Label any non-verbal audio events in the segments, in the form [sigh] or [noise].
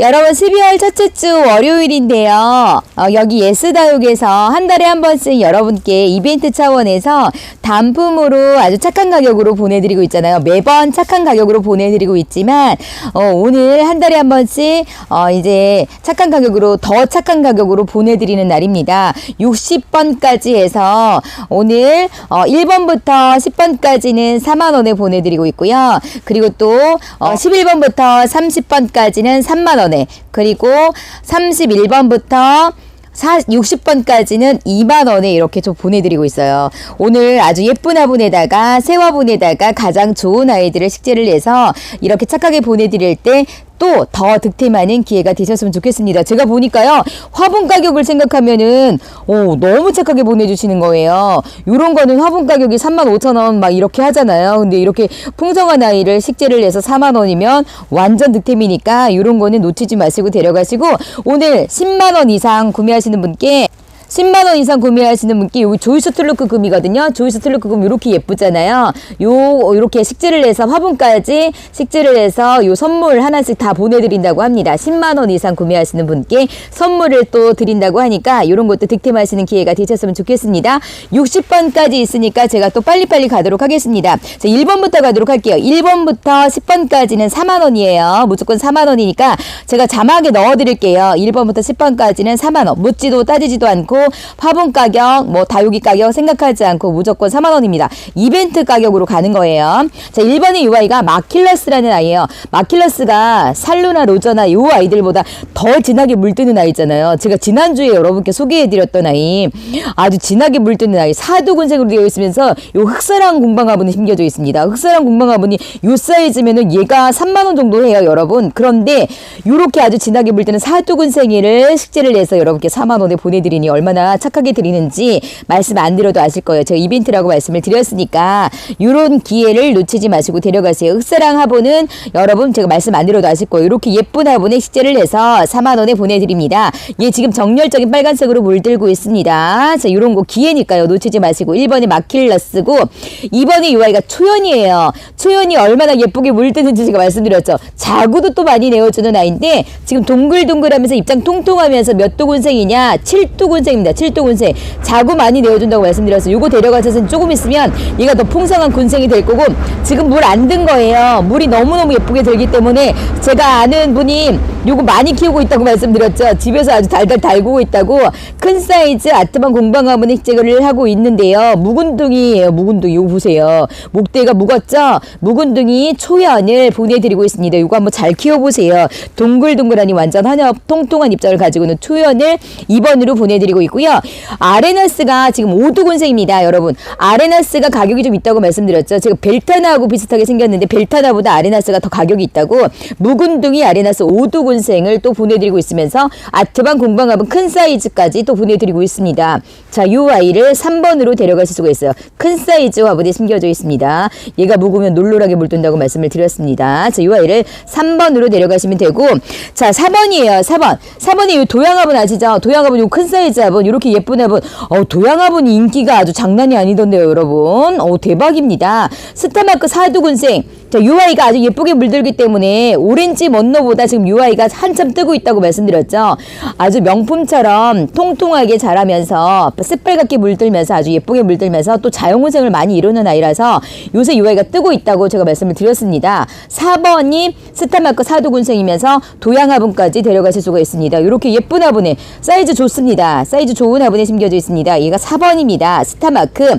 여러분 12월 첫째 주 월요일인데요. 어, 여기 예스다육에서 한 달에 한 번씩 여러분께 이벤트 차원에서 단품으로 아주 착한 가격으로 보내드리고 있잖아요. 매번 착한 가격으로 보내드리고 있지만 어, 오늘 한 달에 한 번씩 어, 이제 착한 가격으로 더 착한 가격으로 보내드리는 날입니다. 60번까지 해서 오늘 어, 1번부터 10번까지는 4만 원에 보내드리고 있고요. 그리고 또 어, 11번부터 30번까지는 3만 원에 그리고 31번부터 60번까지는 2만 원에 이렇게 좀 보내드리고 있어요. 오늘 아주 예쁜 화분에다가 새 화분에다가 가장 좋은 아이들을 식재를 해서 이렇게 착하게 보내드릴 때 또 더 득템하는 기회가 되셨으면 좋겠습니다. 제가 보니까요 화분 가격을 생각하면은 오 너무 착하게 보내주시는 거예요. 이런 거는 화분 가격이 3만 5천 원막 이렇게 하잖아요. 근데 이렇게 풍성한 아이를 식재를 해서 4만 원이면 완전 득템이니까 이런 거는 놓치지 마시고 데려가시고 오늘 10만 원 이상 구매하시는 분께 10만 원 이상 구매하시는 분께 여기 조이스 툴루크 금이거든요. 조이스 툴루크 금 이렇게 예쁘잖아요. 요 이렇게 식재를 해서 화분까지 식재를 해서 요 선물 하나씩 다 보내드린다고 합니다. 10만 원 이상 구매하시는 분께 선물을 또 드린다고 하니까 이런 것도 득템하시는 기회가 되셨으면 좋겠습니다. 60번까지 있으니까 제가 또 빨리빨리 가도록 하겠습니다. 자, 1번부터 가도록 할게요. 1번부터 10번까지는 4만 원이에요. 무조건 4만 원이니까 제가 자막에 넣어드릴게요. 1번부터 10번까지는 4만 원. 묻지도 따지지도 않고 화분 가격, 뭐 다육이 가격 생각하지 않고 무조건 4만 원입니다. 이벤트 가격으로 가는 거예요. 자, 1번의 이 아이가 마킬러스라는 아이예요. 마킬러스가 살루나 로저나 이 아이들보다 더 진하게 물드는 아이잖아요. 제가 지난주에 여러분께 소개해드렸던 아이 아주 진하게 물드는 아이 사두근색으로 되어 있으면서 요 흑사랑 공방화분이 심겨져 있습니다. 흑사랑 공방화분이 요 사이즈면은 얘가 3만 원 정도 해요, 여러분. 그런데 요렇게 아주 진하게 물드는 사두근생이를 식재를 해서 여러분께 4만 원에 보내드리니 얼마 나 착하게 드리는지 말씀 안 드려도 아실 거예요. 제가 이벤트라고 말씀을 드렸으니까 요런 기회를 놓치지 마시고 데려가세요. 흑사랑 화분은 여러분 제가 말씀 안 드려도 아실 거예요. 이렇게 예쁜 화분에 식재를 해서 4만 원에 보내드립니다. 얘 지금 정열적인 빨간색으로 물들고 있습니다. 자, 요런 거 기회니까요. 놓치지 마시고 1번이 마킬러스고 2번이 요 아이가 초연이에요. 초연이 얼마나 예쁘게 물드는지 제가 말씀드렸죠. 자구도 또 많이 내어주는 아이인데 지금 동글동글하면서 입장 통통하면서 몇 도군생이냐? 7도군생 입니다. 7도군생. 자구 많이 내어준다고 말씀드렸어요. 요거 데려가셔서 조금 있으면 얘가 더 풍성한 군생이 될 거고 지금 물 안 든 거예요. 물이 너무너무 예쁘게 들기 때문에 제가 아는 분이 요거 많이 키우고 있다고 말씀드렸죠. 집에서 아주 달달 달구고 있다고 큰 사이즈 아트만 공방화분 핵제거를 하고 있는데요. 묵은둥이에요. 묵은둥이. 요거 보세요. 목대가 묵었죠? 묵은둥이 초연을 보내드리고 있습니다. 요거 한번 잘 키워보세요. 동글동글하니 완전 한엽 통통한 입장을 가지고 있는 초연을 2번으로 보내드리고 있고 요. 아레나스가 지금 5두군생입니다. 여러분. 아레나스가 가격이 좀 있다고 말씀드렸죠. 제가 벨타나하고 비슷하게 생겼는데 벨타나보다 아레나스가 더 가격이 있다고 묵은둥이 아레나스 5두군생을 또 보내드리고 있으면서 아트반 공방합은 큰 사이즈까지 또 보내드리고 있습니다. 자, 이 아이를 3번으로 데려가실 수가 있어요. 큰 사이즈 화분에 심겨져 있습니다. 얘가 묵으면 놀놀하게 물든다고 말씀을 드렸습니다. 자, 이 아이를 3번으로 데려가시면 되고 자, 4번이에요. 4번. 4번이 이 도양화분 아시죠? 도양화분 요 큰 사이즈 화분 이렇게 예쁜 화분. 어, 도양 화분이 인기가 아주 장난이 아니던데요, 여러분. 어, 대박입니다. 스타마크 사두군생. 자, UI가 아주 예쁘게 물들기 때문에 오렌지 먼노보다 지금 UI가 한참 뜨고 있다고 말씀드렸죠. 아주 명품처럼 통통하게 자라면서 새빨갛게 물들면서 아주 예쁘게 물들면서 또 자연군생을 많이 이루는 아이라서 요새 UI가 뜨고 있다고 제가 말씀을 드렸습니다. 4번이 스타마크 사두군생이면서 도양화분까지 데려가실 수가 있습니다. 이렇게 예쁜 화분에 사이즈 좋습니다. 사이즈 좋은 화분에 심겨져 있습니다. 얘가 4번입니다. 스타마크.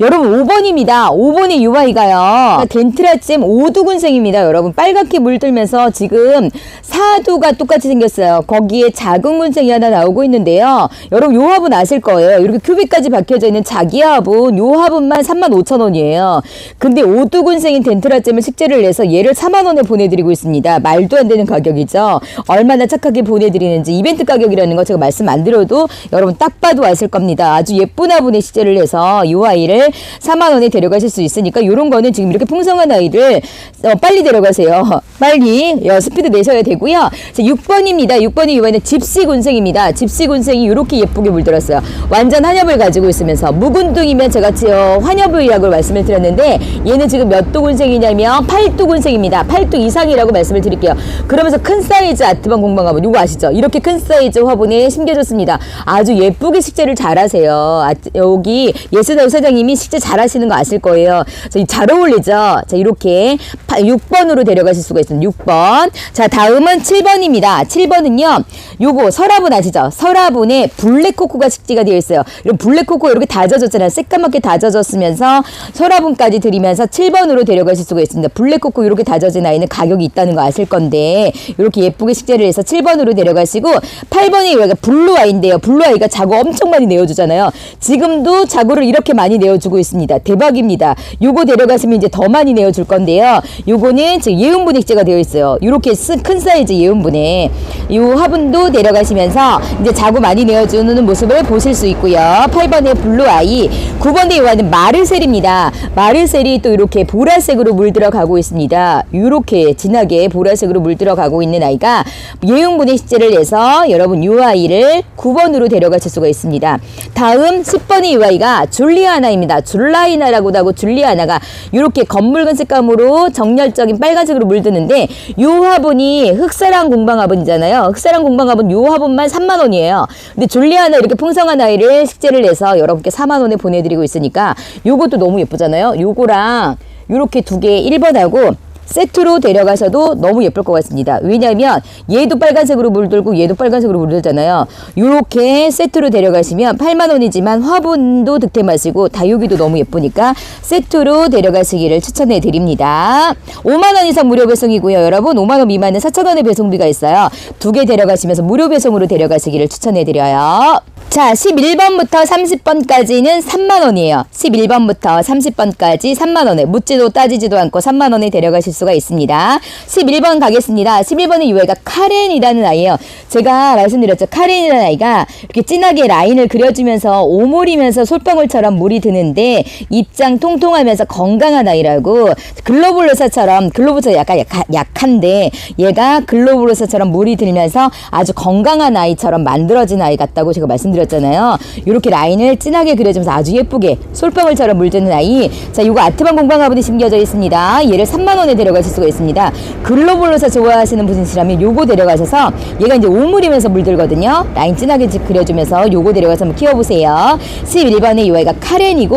여러분 5번입니다. 5번의 UI가요. 덴트라잼 5두군생입니다. 여러분 빨갛게 물들면서 지금 사두가 똑같이 생겼어요. 거기에 작은 군생이 하나 나오고 있는데요. 여러분 요 화분 아실 거예요. 이렇게 큐빅까지 박혀져 있는 자기 화분 요 화분만 35,000원이에요. 근데 5두군생인 덴트라잼을 식재를 내서 얘를 4만 원에 보내드리고 있습니다. 말도 안 되는 가격이죠. 얼마나 착하게 보내드리는지 이벤트 가격이라는 거 제가 말씀 안 드려도 여러분 딱 봐도 아실 겁니다. 아주 예쁜 화분에 식재를 해서 요 아이를 아이를 4만 원에 데려가실 수 있으니까 요런 거는 지금 이렇게 풍성한 아이를 어, 빨리 데려가세요. [laughs] 빨리 어, 스피드 내셔야 되고요. 자, 6번입니다. 6번이 이번에는 집시군생입니다. 집시군생이 이렇게 예쁘게 물들었어요. 완전 한엽을 가지고 있으면서 묵은둥이면 제가 어, 환엽이라고 말씀을 드렸는데 얘는 지금 몇 도군생이냐면 8도군생입니다. 8도 이상이라고 말씀을 드릴게요. 그러면서 큰 사이즈 아트반 공방 화분 이거 아시죠? 이렇게 큰 사이즈 화분에 심겨졌습니다. 아주 예쁘게 식재를 잘하세요. 아, 여기 예스다우 사장님이 식재 잘하시는 거 아실 거예요. 자, 이잘 어울리죠? 자 이렇게 6번으로 데려가실 수가 있습니다. 6번. 자 다음은 7번입니다. 7번은요. 요거 설화분 아시죠? 설화분에 블랙코코가 식재가 되어 있어요. 이런 블랙코코 이렇게 다져졌잖아요. 새까맣게 다져졌으면서 설화분까지 드리면서 7번으로 데려가실 수가 있습니다. 블랙코코 이렇게 다져진 아이는 가격이 있다는 거 아실 건데 이렇게 예쁘게 식재를 해서 7번으로 데려가시고 8번이 여기가 블루 아이인데요. 블루 아이가 자구 엄청 많이 내어주잖아요. 지금도 자구를 이렇게 많이 내어주 고 있습니다. 대박입니다. 요거 데려가시면 이제 더 많이 내어줄 건데요. 요거는 지금 예운분 액제가 되어 있어요. 이렇게 쓰- 큰 사이즈 예운분에 요 화분도 데려가시면서 이제 자구 많이 내어주는 모습을 보실 수 있고요. 8번의 블루아이, 9번의 요한은 마르셀입니다. 마르셀이 또 이렇게 보라색으로 물들어 가고 있습니다. 이렇게 진하게 보라색으로 물들어 가고 있는 아이가 예용분의 식재를 내서 여러분 이 아이를 9번으로 데려가실 수가 있습니다. 다음 10번의 이 아이가 줄리아나입니다. 줄라이나라고도 하고 줄리아나가 이렇게 검붉은 색감으로 정열적인 빨간색으로 물드는데 요 화분이 흑사랑 공방 화분이잖아요. 흑사랑 공방 화분 요 화분만 3만 원이에요. 근데 줄리아나 이렇게 풍성한 아이를 식재를 내서 여러분께 4만 원에 보내드리고 있으니까 요것도 너무 예쁘잖아요. 요거랑 요렇게 두 개 1번하고 세트로 데려가셔도 너무 예쁠 것 같습니다. 왜냐하면 얘도 빨간색으로 물들고 얘도 빨간색으로 물들잖아요. 이렇게 세트로 데려가시면 8만 원이지만 화분도 득템하시고 다육이도 너무 예쁘니까 세트로 데려가시기를 추천해 드립니다. 5만 원 이상 무료 배송이고요. 여러분 5만 원 미만은 4천 원의 배송비가 있어요. 두 개 데려가시면서 무료 배송으로 데려가시기를 추천해 드려요. 자, 11번부터 30번까지는 3만 원이에요. 11번부터 30번까지 3만 원에 묻지도 따지지도 않고 3만 원에 데려가실 수가 있습니다. 11번 가겠습니다. 11번의 유해가 카렌이라는 아이예요. 제가 말씀드렸죠. 카렌이라는 아이가 이렇게 진하게 라인을 그려주면서 오물이면서 솔방울처럼 물이 드는데 입장 통통하면서 건강한 아이라고 글로블로사처럼 글로브사 약간 약한데 얘가 글로블로사처럼 물이 들면서 아주 건강한 아이처럼 만들어진 아이 같다고 제가 말씀드렸 잖아요. 이렇게 라인을 진하게 그려주면서 아주 예쁘게 솔방울처럼 물드는 아이. 자, 이거 아트반 공방 화분이 심겨져 있습니다. 얘를 3만 원에 데려가실 수가 있습니다. 글로블로사 좋아하시는 분이시라면 요거 데려가셔서 얘가 이제 오물이면서 물들거든요. 라인 진하게 그려주면서 요거 데려가서 한번 키워보세요. 11번의 이 아이가 카렌이고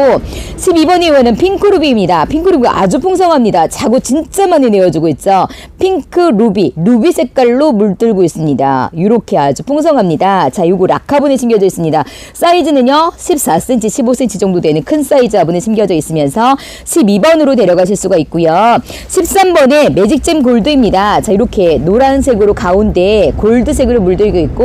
12번의 이 아이는 핑크루비입니다. 핑크루비가 아주 풍성합니다. 자고 진짜 많이 내어주고 있죠. 핑크 루비, 루비 색깔로 물들고 있습니다. 이렇게 아주 풍성합니다. 자, 요거 락화분에 심겨져 있습니다. 사이즈는요, 14cm, 15cm 정도 되는 큰 사이즈 화분에 심겨져 있으면서 12번으로 데려가실 수가 있고요. 13번에 매직잼 골드입니다. 자, 이렇게 노란색으로 가운데 골드색으로 물들고 있고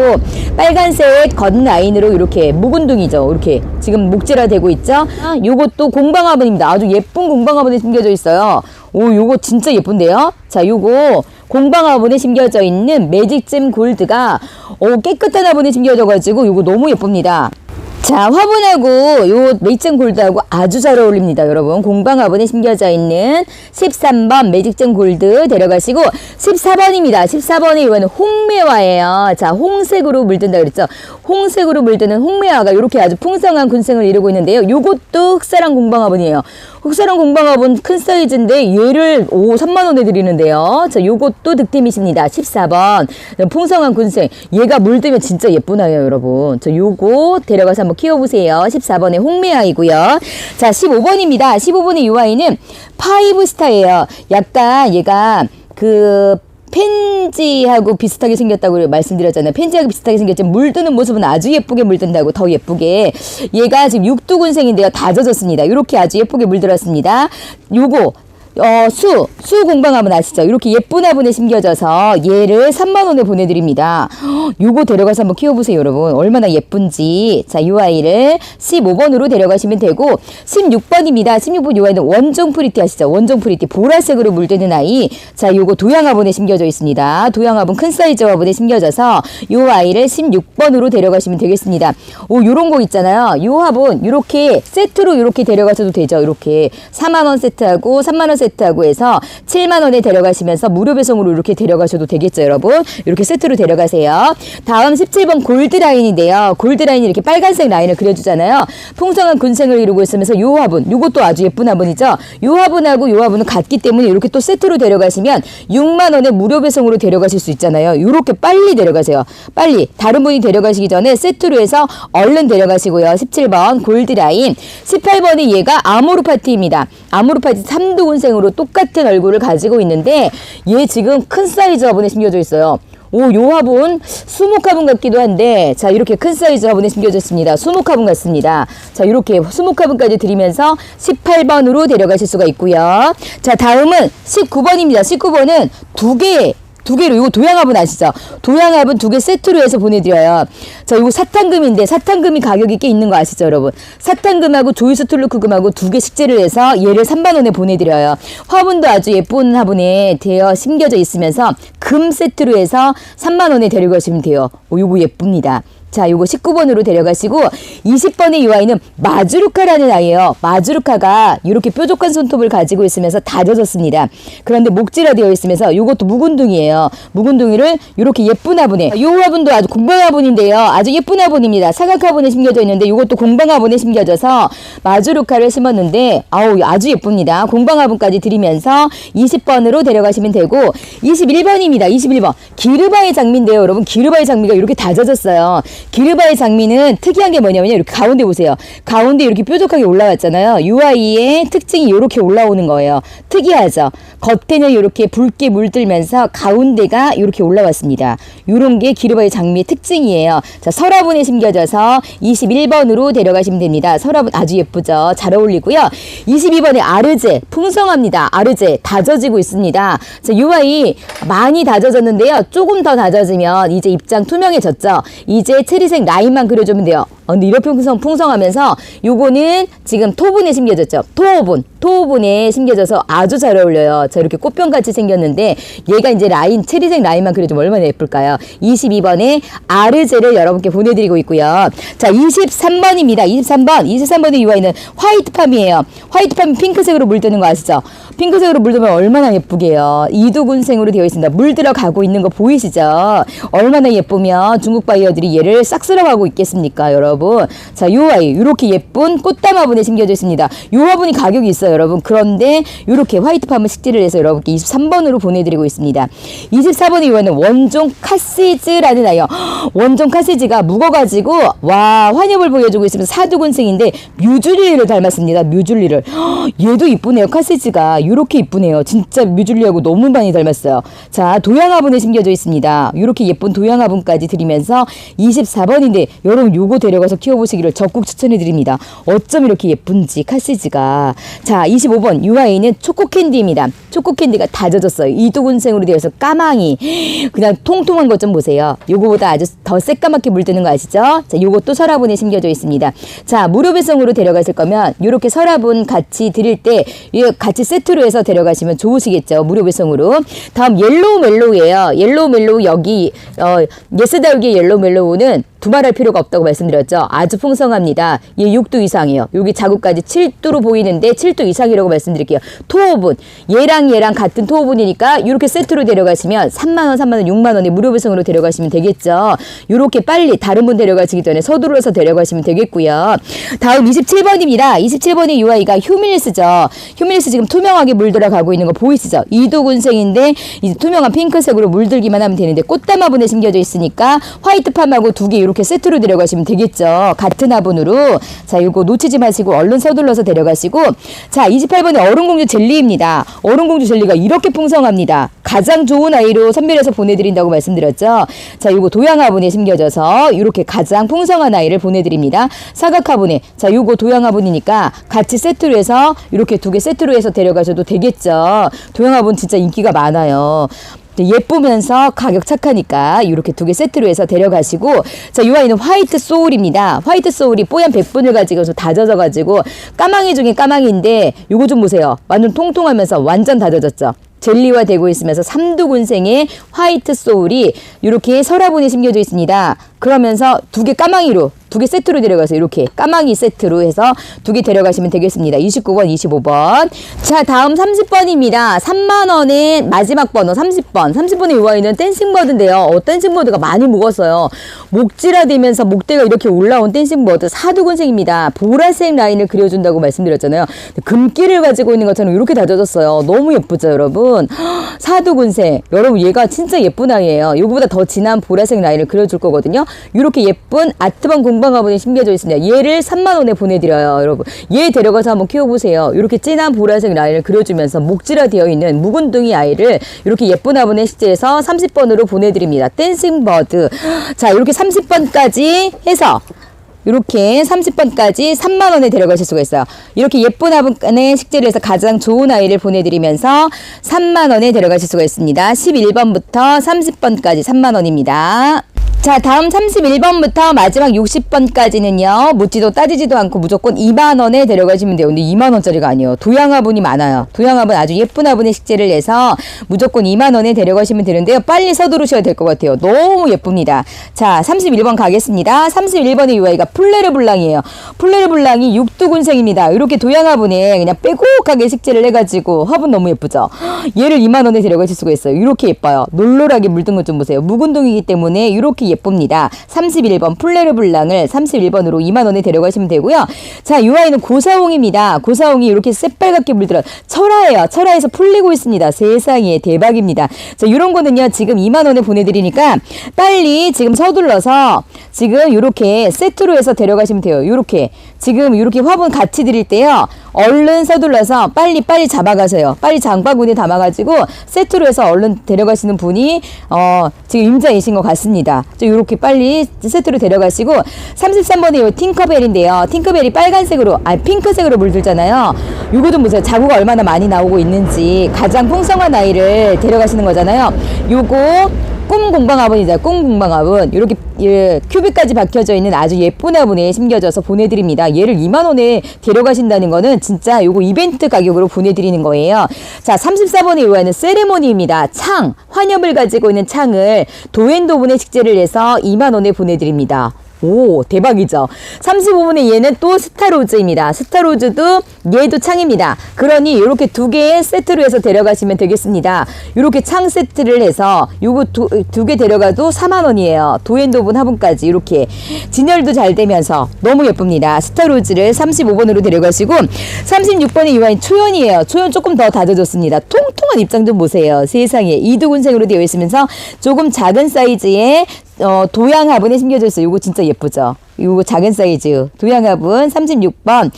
빨간색 겉 라인으로 이렇게 묵은둥이죠. 이렇게 지금 목질화되고 있죠. 아, 요것도 공방 화분입니다. 아주 예쁜 공방 화분에 심겨져 있어요. 오, 요거 진짜 예쁜데요? 자, 요거 공방 화분에 심겨져 있는 매직잼 골드가 오, 깨끗한 화분에 심겨져가지고 요거 너무 예쁩니다. 자, 화분하고 요 매직잼 골드하고 아주 잘 어울립니다, 여러분. 공방 화분에 심겨져 있는 13번 매직잼 골드 데려가시고 14번입니다. 14번이 이거는 홍매화예요. 자, 홍색으로 물든다 그랬죠. 홍색으로 물드는 홍매화가 이렇게 아주 풍성한 군생을 이루고 있는데요. 요것도 흑사랑 공방 화분이에요. 흑사랑 공방 화분 큰 사이즈인데 얘를 오 3만 원에 드리는데요. 자, 요것도 득템이십니다. 14번. 풍성한 군생. 얘가 물들면 진짜 예쁘나요, 여러분. 저 요거 데려가서 한번 키워보세요. 14번의 홍매아이고요. 자, 15번입니다. 15번의 이 아이는 파이브 스타예요. 약간 얘가 그 펜지하고 비슷하게 생겼다고 말씀드렸잖아요. 펜지하고 비슷하게 생겼지만 물드는 모습은 아주 예쁘게 물든다고 더 예쁘게. 얘가 지금 육두군생인데요. 다 젖었습니다. 이렇게 아주 예쁘게 물들었습니다. 요거 어, 수, 수 공방화분 아시죠? 이렇게 예쁜 화분에 심겨져서 얘를 3만원에 보내드립니다. 헉, [gasps] 요거 데려가서 한번 키워보세요, 여러분. 얼마나 예쁜지. 자, 이 아이를 15번으로 데려가시면 되고, 16번입니다. 16번 요 아이는 원종 프리티 아시죠? 원종 프리티. 보라색으로 물드는 아이. 자, 요거 도양 화분에 심겨져 있습니다. 도양 화분 큰 사이즈 화분에 심겨져서 요 아이를 16번으로 데려가시면 되겠습니다. 오, 요런 거 있잖아요. 요 화분, 요렇게 세트로 요렇게 데려가셔도 되죠. 요렇게 4만원 세트하고 3만원 세트하고 해서 7만 원에 데려가시면서 무료 배송으로 이렇게 데려가셔도 되겠죠, 여러분. 이렇게 세트로 데려가세요. 다음 17번 골드 라인인데요. 골드 라인이 이렇게 빨간색 라인을 그려주잖아요. 풍성한 군생을 이루고 있으면서 요 화분, 요것도 아주 예쁜 화분이죠. 요 화분하고 요 화분은 같기 때문에 이렇게 또 세트로 데려가시면 6만 원에 무료 배송으로 데려가실 수 있잖아요. 요렇게 빨리 데려가세요. 빨리. 다른 분이 데려가시기 전에 세트로 해서 얼른 데려가시고요. 17번 골드 라인. 18번이 얘가 아모르 파티입니다. 아모르 파티 3두 군생 으로 똑같은 얼굴을 가지고 있는데 얘 지금 큰 사이즈 화분에 심겨져 있어요. 오, 요 화분 수목 화분 같기도 한데 자 이렇게 큰 사이즈 화분에 심겨졌습니다. 수목 화분 같습니다. 자 이렇게 수목 화분까지 드리면서 18번으로 데려가실 수가 있고요. 자 다음은 19번입니다. 19번은 두 개. 두 개로 이거 도양합은 아시죠? 도양합은 두 개 세트로 해서 보내드려요. 자, 이거 사탕금인데 사탕금이 가격이 꽤 있는 거 아시죠, 여러분? 사탕금하고 조이스 툴루크금하고 두 개 식재를 해서 얘를 3만 원에 보내드려요. 화분도 아주 예쁜 화분에 되어 심겨져 있으면서 금 세트로 해서 3만 원에 데리고 가시면 돼요. 오, 요거 예쁩니다. 자, 요거 19번으로 데려가시고 20번의 이 아이는 마주루카라는 아이예요. 마주루카가 이렇게 뾰족한 손톱을 가지고 있으면서 다 젖었습니다. 그런데 목질화 되어 있으면서 요것도 묵은둥이에요. 묵은둥이를 이렇게 예쁜 화분에 요 화분도 아주 공방 화분인데요. 아주 예쁜 화분입니다. 사각 화분에 심겨져 있는데 요것도 공방 화분에 심겨져서 마주루카를 심었는데 아우 아주 예쁩니다. 공방 화분까지 드리면서 20번으로 데려가시면 되고 21번입니다. 21번 기르바의 장미인데요. 여러분 기르바의 장미가 이렇게 다 젖었어요. 기르바의 장미는 특이한 게 뭐냐면요. 이렇게 가운데 보세요. 가운데 이렇게 뾰족하게 올라왔잖아요. 이 아이의 특징이 이렇게 올라오는 거예요. 특이하죠. 겉에는 이렇게 붉게 물들면서 가운데가 이렇게 올라왔습니다. 이런 게 기르바의 장미의 특징이에요. 자, 설화분에 심겨져서 21번으로 데려가시면 됩니다. 설화분 아주 예쁘죠. 잘 어울리고요. 22번에 아르제 풍성합니다. 아르제 다져지고 있습니다. 자, 이 아이 많이 다져졌는데요. 조금 더 다져지면 이제 입장 투명해졌죠. 이제 체리색 라인만 그려주면 돼요. 어, 근데 이렇게 풍성, 풍성하면서 요거는 지금 토분에 심겨졌죠. 토분. 토분에 심겨져서 아주 잘 어울려요. 자, 이렇게 꽃병같이 생겼는데 얘가 이제 라인, 체리색 라인만 그려주면 얼마나 예쁠까요? 22번에 아르제를 여러분께 보내드리고 있고요. 자, 23번입니다. 23번. 23번의 UI는 화이트팜이에요. 화이트팜이 핑크색으로 물드는 거 아시죠? 핑크색으로 물들면 얼마나 예쁘게요. 이두군생으로 되어 있습니다. 물 들어가고 있는 거 보이시죠? 얼마나 예쁘면 중국 바이어들이 얘를 싹 쓸어가고 있겠습니까, 여러분? 자, 요 아이, 요렇게 예쁜 꽃담 화분에 심겨져 있습니다. 요 화분이 가격이 있어요, 여러분. 그런데 요렇게 화이트 팜을 식재를 해서 여러분께 23번으로 보내드리고 있습니다. 24번의 요원은 원종 카시즈라는 아이요. [gasps] 원종 카시즈가 묵어가지고, 와, 환엽을 보여주고 있으면 사두군생인데 뮤줄리를 닮았습니다. 뮤줄리를. [gasps] 얘도 이쁘네요, 카시즈가. 요렇게 이쁘네요. 진짜 뮤줄리하고 너무 많이 닮았어요. 자, 도양화분에 심겨져 있습니다. 요렇게 예쁜 도양화분까지 드리면서 24번인데 여러분 요거 데려가서 키워보시기를 적극 추천해드립니다. 어쩜 이렇게 예쁜지 카시즈가. 자, 25번 유아인은 초코캔디입니다. 초코캔디가 다 젖었어요. 이두근생으로 되어서 까망이. 그냥 통통한 것 좀 보세요. 요거보다 아주 더 새까맣게 물드는 거 아시죠? 자, 요것도 설화분에 심겨져 있습니다. 자, 무료 배송으로 데려가실 거면 요렇게 설화분 같이 드릴 때 같이 세트 로 해서 데려가시면 좋으시겠죠. 무료 배송으로. 다음 옐로우 멜로우예요. 옐로우 멜로우 여기 어, 예스 다우기의 옐로우 멜로우는 두말할 필요가 없다고 말씀드렸죠. 아주 풍성합니다. 얘 6도 이상이에요. 여기 자국까지 7도로 보이는데 7도 이상이라고 말씀드릴게요. 토오분. 얘랑 얘랑 같은 토오분이니까 이렇게 세트로 데려가시면 3만 원, 3만 원, 6만원에 무료 배송으로 데려가시면 되겠죠. 이렇게 빨리 다른 분 데려가시기 전에 서두르서 데려가시면 되겠고요. 다음 27번입니다. 27번의 UI가 휴밀리스죠. 휴밀리스 지금 투명하게 물들어 가고 있는 거 보이시죠? 이도군생인데 이제 투명한 핑크색으로 물들기만 하면 되는데 꽃다마분에 심겨져 있으니까 화이트 팜하고 두개 이렇게 이렇게 세트로 데려가시면 되겠죠. 같은 화분으로. 자, 이거 놓치지 마시고 얼른 서둘러서 데려가시고. 자, 28번에 얼음공주 젤리입니다. 얼음공주 젤리가 이렇게 풍성합니다. 가장 좋은 아이로 선별해서 보내드린다고 말씀드렸죠. 자, 이거 도양 화분에 심겨져서 이렇게 가장 풍성한 아이를 보내드립니다. 사각 화분에. 자, 요거 도양 화분이니까 같이 세트로 해서 이렇게 두 개 세트로 해서 데려가셔도 되겠죠. 도양 화분 진짜 인기가 많아요. 예쁘면서 가격 착하니까 이렇게 두 개 세트로 해서 데려가시고 자, 이 아이는 화이트 소울입니다. 화이트 소울이 뽀얀 백분을 가지고서 다져져 가지고 까망이 중에 까망이인데 요거 좀 보세요. 완전 통통하면서 완전 다져졌죠. 젤리화 되고 있으면서 삼두군생의 화이트 소울이 이렇게 서라분이 심겨져 있습니다. 그러면서 두 개 까망이로 두 개 세트로 데려가서 이렇게 까망이 세트로 해서 두 개 데려가시면 되겠습니다. 29번, 25번. 자, 다음 30번입니다. 3만 원의 마지막 번호 30번. 30번의 이 아이는 댄싱버드인데요. 어, 댄싱버드가 많이 묵었어요. 목질화 되면서 목대가 이렇게 올라온 댄싱버드 사두근생입니다. 보라색 라인을 그려 준다고 말씀드렸잖아요. 금기를 가지고 있는 것처럼 이렇게 다져졌어요. 너무 예쁘죠, 여러분? 사두근생. 여러분, 얘가 진짜 예쁜 아이예요. 이거보다 더 진한 보라색 라인을 그려 줄 거거든요. 이렇게 예쁜 아트번 공방 화분이 심겨져 있습니다. 얘를 3만 원에 보내드려요, 여러분. 얘 데려가서 한번 키워보세요. 이렇게 진한 보라색 라인을 그려주면서 목질화 되어 있는 묵은둥이 아이를 이렇게 예쁜 화분에 식재해서 30번으로 보내드립니다. 댄싱 버드. 자, 이렇게 30번까지 해서 이렇게 30번까지 3만 원에 데려가실 수가 있어요. 이렇게 예쁜 화분에 식재를 해서 가장 좋은 아이를 보내드리면서 3만 원에 데려가실 수가 있습니다. 11번부터 30번까지 3만 원입니다. 자, 다음 31번부터 마지막 60번까지는요, 묻지도 따지지도 않고 무조건 2만원에 데려가시면 돼요. 근데 2만원짜리가 아니에요. 도양화분이 많아요. 도양화분 아주 예쁜 화분에 식재를 해서 무조건 2만원에 데려가시면 되는데요. 빨리 서두르셔야 될 것 같아요. 너무 예쁩니다. 자, 31번 가겠습니다. 31번의 UI가 플레르블랑이에요. 플레르블랑이 육두군생입니다. 이렇게 도양화분에 그냥 빼곡하게 식재를 해가지고 화분 너무 예쁘죠? 얘를 2만원에 데려가실 수가 있어요. 이렇게 예뻐요. 놀놀하게 물든 것 좀 보세요. 묵은둥이기 때문에 이렇게 예쁩니다. 31번 플레르블랑을 31번으로 2만 원에 데려가시면 되고요. 자, 이 아이는 고사홍입니다. 고사홍이 이렇게 새빨갛게 물들어 철화예요. 철화에서 풀리고 있습니다. 세상에 대박입니다. 자, 이런 거는요. 지금 2만 원에 보내드리니까 빨리 지금 서둘러서 지금 이렇게 세트로 해서 데려가시면 돼요. 이렇게 지금 이렇게 화분 같이 드릴 때요. 얼른 서둘러서 빨리 빨리 잡아가세요. 빨리 장바구니에 담아가지고 세트로 해서 얼른 데려가시는 분이 어 지금 임자이신 것 같습니다. 이렇게 빨리 세트로 데려가시고 33번에 이 팅커벨인데요. 팅커벨이 빨간색으로 아 핑크색으로 물들잖아요. 요거 좀 보세요. 자구가 얼마나 많이 나오고 있는지 가장 풍성한 아이를 데려가시는 거잖아요. 요거 꿈 공방 화분이죠. 꿈 공방 화분. 이렇게 예, 큐빅까지 박혀져 있는 아주 예쁜 화분에 심겨져서 보내드립니다. 얘를 2만 원에 데려가신다는 거는 진짜 요거 이벤트 가격으로 보내드리는 거예요. 자, 34번의 요한은 세레모니입니다. 창, 환엽을 가지고 있는 창을 도엔도분에 식재를 해서 2만 원에 보내드립니다. 오, 대박이죠. 35분의 얘는 또 스타로즈입니다. 스타로즈도 얘도 창입니다. 그러니 이렇게 두 개의 세트로 해서 데려가시면 되겠습니다. 이렇게 창 세트를 해서 요거 두개 데려가도 4만 원이에요. 도엔도분 화분까지 이렇게 진열도 잘 되면서 너무 예쁩니다. 스타로즈를 35번으로 데려가시고 36번의 유아인 초연이에요. 초연 조금 더 다져졌습니다. 통통한 입장 좀 보세요. 세상에 이두군생으로 되어 있으면서 조금 작은 사이즈의 어, 도양 화분에 심겨져 있어요. 이거 진짜 예쁘죠? 이거 작은 사이즈. 도양 화분 36번.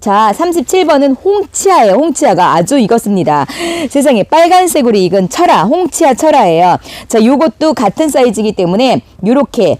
자, 37번은 홍치아예요. 홍치아가 아주 익었습니다. [gasps] 세상에 빨간색으로 익은 철아, 홍치아 철아예요. 자, 요것도 같은 사이즈이기 때문에 요렇게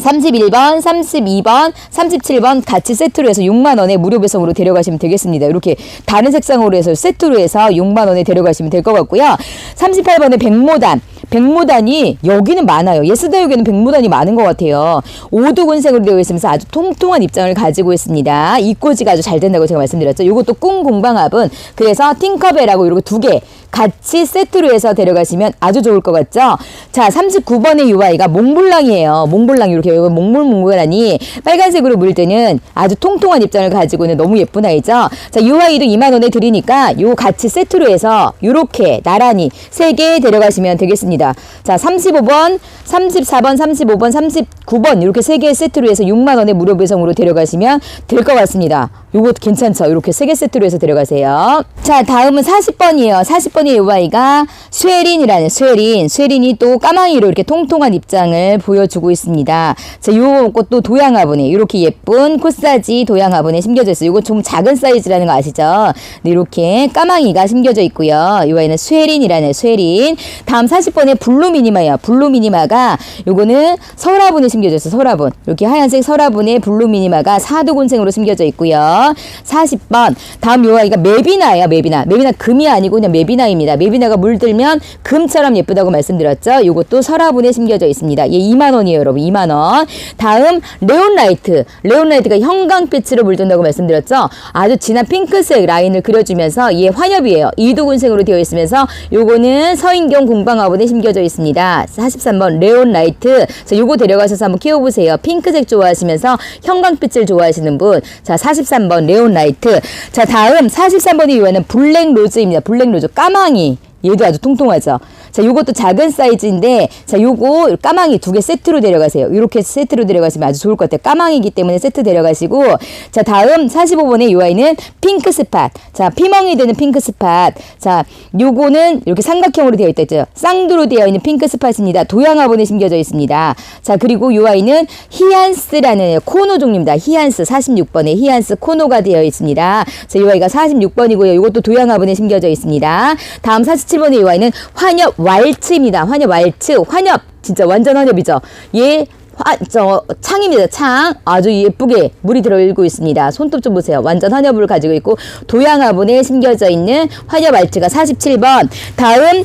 31번, 32번, 37번 같이 세트로 해서 6만 원에 무료 배송으로 데려가시면 되겠습니다. 이렇게 다른 색상으로 해서 세트로 해서 6만 원에 데려가시면 될 것 같고요. 38번에 백모단. 백모단이 여기는 많아요. 예스다역에는 백모단이 많은 것 같아요. 오두군색으로 되어 있으면서 아주 통통한 입장을 가지고 있습니다. 이 꼬지가 아주 잘 된다고 제가 말씀드렸죠. 이것도 꿍 공방합은 그래서 팅커벨하고 이렇게 두 개 같이 세트로 해서 데려가시면 아주 좋을 것 같죠? 자, 39번의 UI가 몽블랑이에요. 몽블랑 이렇게 몽물몽물하니 빨간색으로 물 때는 아주 통통한 입장을 가지고 있는 너무 예쁜 아이죠? 자, UI도 2만 원에 드리니까 요 같이 세트로 해서 요렇게 나란히 세 개 데려가시면 되겠습니다. 있습니다. 자, 35번, 34번, 35번, 39번 이렇게 세 개의 세트로 해서 6만 원의 무료 배송으로 데려가시면 될 것 같습니다. 요거 괜찮죠? 이렇게 세 개 세트로 해서 데려가세요. 자, 다음은 40번이에요. 40번의 요 아이가 쇠린이라는 쇠린. 쇠린이 또 까망이로 이렇게 통통한 입장을 보여주고 있습니다. 자, 요 것도 도양 화분에 이렇게 예쁜 코사지 도양 화분에 심겨져 있어요. 요거 좀 작은 사이즈라는 거 아시죠? 네, 이렇게 까망이가 심겨져 있고요. 요 아이는 쇠린이라는 쇠린. 다음 40번 에 블루 미니마예요. 블루 미니마가 요거는 설화분에 심겨져 있어요. 설화분. 이렇게 하얀색 설화분에 블루 미니마가 사두곤생으로 심겨져 있고요. 40번. 다음 요 아이가 메비나예요. 메비나. 메비나 금이 아니고 그냥 메비나입니다. 메비나가 물들면 금처럼 예쁘다고 말씀드렸죠. 요것도 설화분에 심겨져 있습니다. 얘 2만 원이에요, 여러분. 2만 원. 다음 레온라이트. 레온라이트가 형광빛으로 물든다고 말씀드렸죠. 아주 진한 핑크색 라인을 그려주면서 얘 환엽이에요. 이두근색으로 되어 있으면서 요거는 서인경 공방화분에 심겨 져 있습니다. 43번 레온 라이트. 자, 요거 데려가셔서 한번 키워보세요. 핑크색 좋아하시면서 형광빛을 좋아하시는 분. 자, 43번 레온 라이트. 자, 다음 43번의 요원은 블랙 로즈입니다. 블랙 로즈. 까망이. 얘도 아주 통통하죠. 자, 요것도 작은 사이즈인데, 자, 요거 까망이 두 개 세트로 데려가세요. 이렇게 세트로 데려가시면 아주 좋을 것 같아요. 까망이기 때문에 세트 데려가시고, 자, 다음 45번의 요 아이는 핑크 스팟. 자, 피멍이 되는 핑크 스팟. 자, 요거는 이렇게 삼각형으로 되어 있다죠. 쌍두로 되어 있는 핑크 스팟입니다. 도양화분에 심겨져 있습니다. 자, 그리고 요 아이는 히안스라는 코노 종류입니다. 히안스 46번에 히안스 코노가 되어 있습니다. 자, 요 아이가 46번이고요. 요것도 도양화분에 심겨져 있습니다. 다음 47 번의 요 아이는 환엽 왈츠입니다. 환엽 왈츠. 환엽. 진짜 완전 환엽이죠. 얘 화, 저, 창입니다. 창. 아주 예쁘게 물이 들어있고 있습니다. 손톱 좀 보세요. 완전 환엽을 가지고 있고, 도양화분에 심겨져 있는 환엽 알츠가 47번. 다음,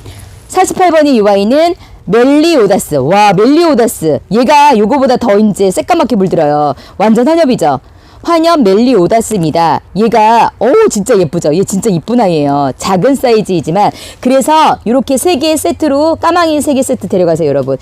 48번의 유아이는 멜리오다스. 와, 멜리오다스. 얘가 요거보다 더 이제 새까맣게 물들어요. 완전 환엽이죠. 환엽 멜리오다스입니다. 얘가 오 진짜 예쁘죠. 얘 진짜 이쁜 아이예요. 작은 사이즈이지만 그래서 이렇게 세 개 세트로 까망이 세 개 세트 데려가세요, 여러분.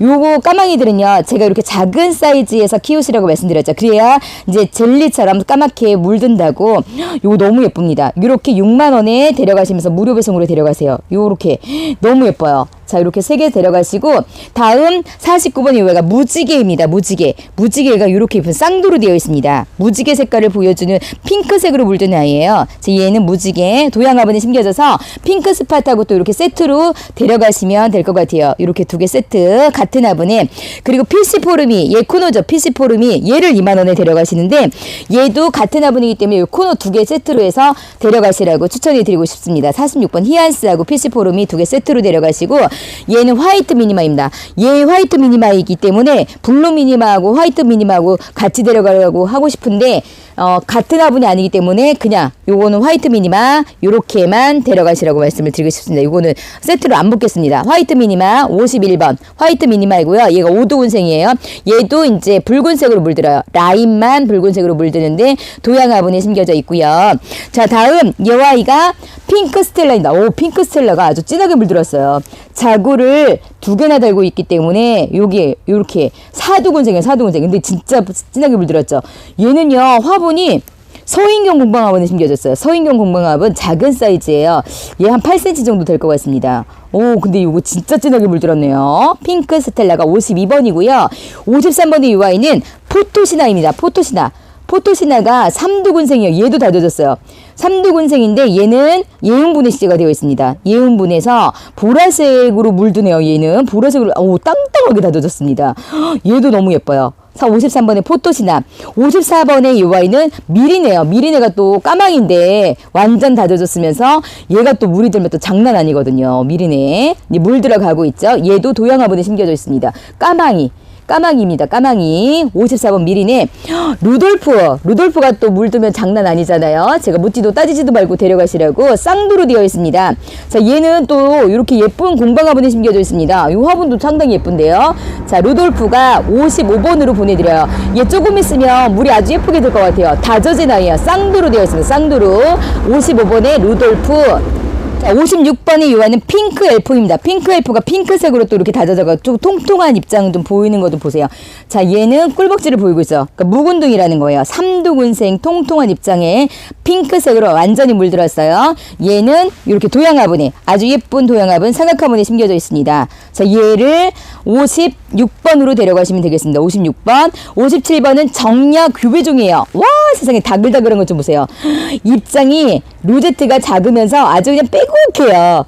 요거 까망이들은요. 제가 이렇게 작은 사이즈에서 키우시라고 말씀드렸죠. 그래야 이제 젤리처럼 까맣게 물든다고 요거 너무 예쁩니다. 이렇게 6만 원에 데려가시면서 무료 배송으로 데려가세요. 요렇게 너무 예뻐요. 자, 이렇게 세 개 데려가시고 다음 49번 이후가 무지개입니다. 무지개. 무지개가 이렇게 예쁜 쌍두로 되어 있습니다. 무지개 색깔을 보여주는 핑크색으로 물든 아이예요. 자, 얘는 무지개 도양화분에 심겨져서 핑크 스팟하고 또 이렇게 세트로 데려가시면 될 것 같아요. 이렇게 두 개 세트 같은 화분에 그리고 피시포름이 얘 코노죠. 피시포름이 얘를 2만 원에 데려가시는데 얘도 같은 화분이기 때문에 이 코노 두개 세트로 해서 데려가시라고 추천해 드리고 싶습니다. 46번 히안스하고 피시포름이 두 개 세트로 데려가시고 얘는 화이트 미니마입니다. 얘 화이트 미니마이기 때문에 블루 미니마하고 화이트 미니마하고 같이 데려가려고 하고 싶은데 어, 같은 화분이 아니기 때문에 그냥 요거는 화이트 미니마 요렇게만 데려가시라고 말씀을 드리고 싶습니다. 요거는 세트로 안 붙겠습니다. 화이트 미니마 51번 화이트 미니마이고요. 얘가 오두근생이에요. 얘도 이제 붉은색으로 물들어요. 라인만 붉은색으로 물드는데 도양 화분에 심겨져 있고요. 자 다음 여아이가 핑크 스텔라입니다. 오 핑크 스텔라가 아주 진하게 물들었어요. 자구를 두 개나 달고 있기 때문에 여기 이렇게 사두근생이에요. 사두근생. 근데 진짜 진하게 물들었죠. 얘는요 화분이 서인경 공방화분에 심겨졌어요. 서인경 공방화분 작은 사이즈예요. 얘 한 8cm 정도 될 것 같습니다. 오, 근데 이거 진짜 진하게 물들었네요. 핑크 스텔라가 52번이고요. 53번의 유아이는 포토시나입니다. 포토시나. 포토시나가 삼두근생이에요. 얘도 다 젖었어요. 삼두근생인데 얘는 예음분해 시제가 되어 있습니다. 예음분해서 보라색으로 물드네요. 얘는 보라색으로 오 땅땅하게 다 젖었습니다. [gasps] 얘도 너무 예뻐요. 자, 53번에 포토시나. 54번에 이 아이는 미리네요. 미리네가 또 까망인데 완전 다져졌으면서 얘가 또 물이 들면 또 장난 아니거든요. 미리네. 이물 들어가고 있죠. 얘도 도양화분에 심겨져 있습니다. 까망이. 까망이입니다. 까망이. 54번 미리네. 루돌프. 루돌프가 또 물들면 장난 아니잖아요. 제가 묻지도 따지지도 말고 데려가시라고 쌍두로 되어 있습니다. 자, 얘는 또 이렇게 예쁜 공방 화분에 심겨져 있습니다. 이 화분도 상당히 예쁜데요. 자, 루돌프가 55번으로 보내드려요. 얘 조금 있으면 물이 아주 예쁘게 될것 같아요. 다져진 아이야. 쌍두로 되어 있습니다. 쌍두로. 55번에 루돌프. 자, 56번의 요한은 핑크 엘프입니다. 핑크 엘프가 핑크색으로 또 이렇게 다져져가 좀 통통한 입장 좀 보이는 것도 보세요. 자, 얘는 꿀벅지를 보이고 있어. 그러니까 묵은둥이라는 거예요. 삼두근생 통통한 입장에 핑크색으로 완전히 물들었어요. 얘는 이렇게 도양화분에 아주 예쁜 도양화분 삼각화분에 심겨져 있습니다. 자, 얘를 56번으로 데려가시면 되겠습니다. 56번. 57번은 정략 규배종이에요. 와, 세상에 다글다글한 것 좀 보세요. [gasps] 입장이 로제트가 작으면서 아주 그냥 빼 곡해요.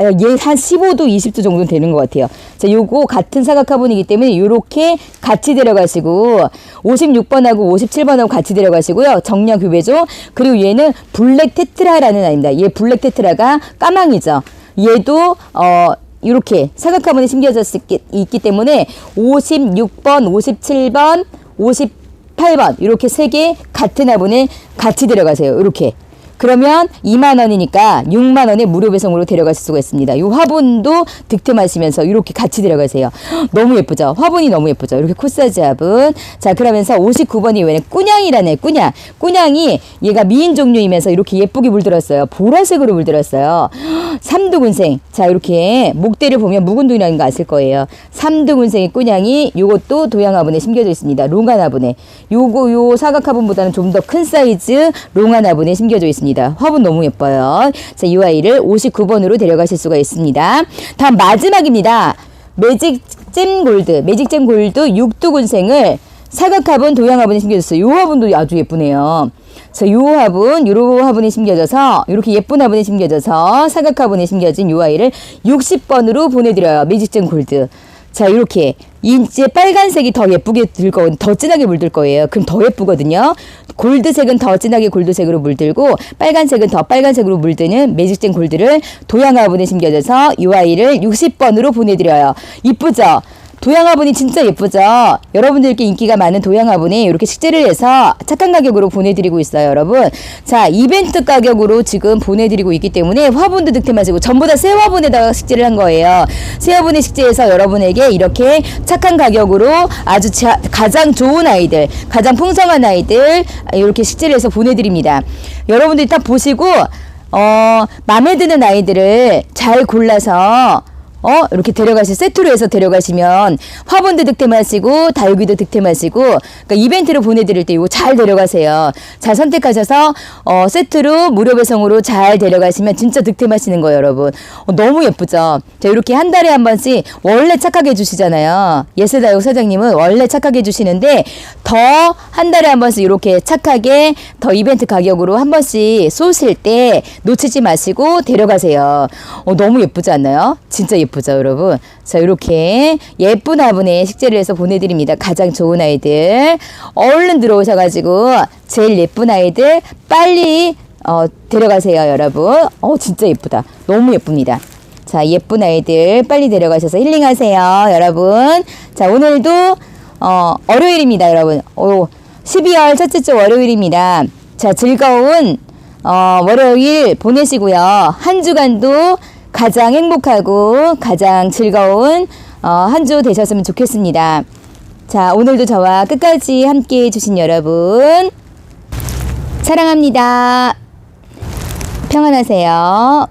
얘한 15도, 20도 정도 되는 것 같아요. 자, 요거 같은 사각화분이기 때문에 요렇게 같이 데려가시고 56번하고 57번하고 같이 데려가시고요. 정략 규배종. 그리고 얘는 블랙 테트라라는 아입니다. 얘 블랙 테트라가 까망이죠. 얘도 어 이렇게 사각화분에 심겨져 있기, 있기 때문에 56번, 57번, 58번 이렇게 세 개 같은 화분에 같이 데려가세요. 이렇게. 그러면 2만 원이니까 6만 원의 무료 배송으로 데려가실 수가 있습니다. 이 화분도 득템하시면서 이렇게 같이 데려가세요. [gasps] 너무 예쁘죠? 화분이 너무 예쁘죠? 이렇게 코사지 화분. 자, 그러면서 59번 이후에는 꾸냥이라네, 꾸냥. 꾸냥이 얘가 미인 종류이면서 이렇게 예쁘게 물들었어요. 보라색으로 물들었어요. [gasps] 삼두근생. 자, 이렇게 목대를 보면 묵은둥이라는 거 아실 거예요. 삼두근생의 꾸냥이 요것도 도양 화분에 심겨져 있습니다. 롱안 화분에. 요거, 요 사각 화분보다는 좀 더 큰 사이즈 롱안 화분에 심겨져 있습니다. 화분 너무 예뻐요. 자, 이 아이를 59번으로 데려가실 수가 있습니다. 다음 마지막입니다. 매직 잼 골드, 매직 잼 골드 육두군생을 사각 화분, 도양 화분에 심겨졌어요. 요 화분도 아주 예쁘네요. 자, 요 화분, 요로 화분에 심겨져서, 요렇게 예쁜 화분에 심겨져서 사각 화분에 심겨진 요 아이를 60번으로 보내드려요. 매직잼 골드. 자, 이렇게 이제 빨간색이 더 예쁘게 들 거, 더 진하게 물들 거예요. 그럼 더 예쁘거든요. 골드색은 더 진하게 골드색으로 물들고 빨간색은 더 빨간색으로 물드는 매직젠 골드를 도양화분에 심겨져서 이 아이를 60번으로 보내드려요. 이쁘죠? 도양화분이 진짜 예쁘죠? 여러분들께 인기가 많은 도양화분이 이렇게 식재를 해서 착한 가격으로 보내드리고 있어요, 여러분. 자, 이벤트 가격으로 지금 보내드리고 있기 때문에 화분도 득템하시고 전부 다 새 화분에다가 식재를 한 거예요. 새 화분에 식재해서 여러분에게 이렇게 착한 가격으로 아주 자, 가장 좋은 아이들, 가장 풍성한 아이들 이렇게 식재를 해서 보내드립니다. 여러분들이 딱 보시고 어, 마음에 드는 아이들을 잘 골라서 어 이렇게 데려가시 세트로 해서 데려가시면 화분도 득템하시고 다육이도 득템하시고 그러니까 이벤트로 보내드릴 때 이거 잘 데려가세요. 잘 선택하셔서 어 세트로 무료 배송으로 잘 데려가시면 진짜 득템하시는 거예요, 여러분. 어, 너무 예쁘죠. 자 이렇게 한 달에 한 번씩 원래 착하게 해주시잖아요. 예스다육 사장님은 원래 착하게 해주시는데 더 한 달에 한 번씩 이렇게 착하게 더 이벤트 가격으로 한 번씩 쏘실 때 놓치지 마시고 데려가세요. 어, 너무 예쁘지 않나요? 진짜 예쁘 죠, 여러분? 자, 이렇게 예쁜 화분에 식재를 해서 보내드립니다. 가장 좋은 아이들. 얼른 들어오셔가지고 제일 예쁜 아이들 빨리 어, 데려가세요, 여러분. 어, 진짜 예쁘다. 너무 예쁩니다. 자, 예쁜 아이들 빨리 데려가셔서 힐링하세요, 여러분. 자, 오늘도 어, 월요일입니다, 여러분. 오, 12월 첫째 주 월요일입니다. 자, 즐거운 어, 월요일 보내시고요. 한 주간도 가장 행복하고 가장 즐거운 어, 한 주 되셨으면 좋겠습니다. 자, 오늘도 저와 끝까지 함께 해주신 여러분, 사랑합니다. 평안하세요.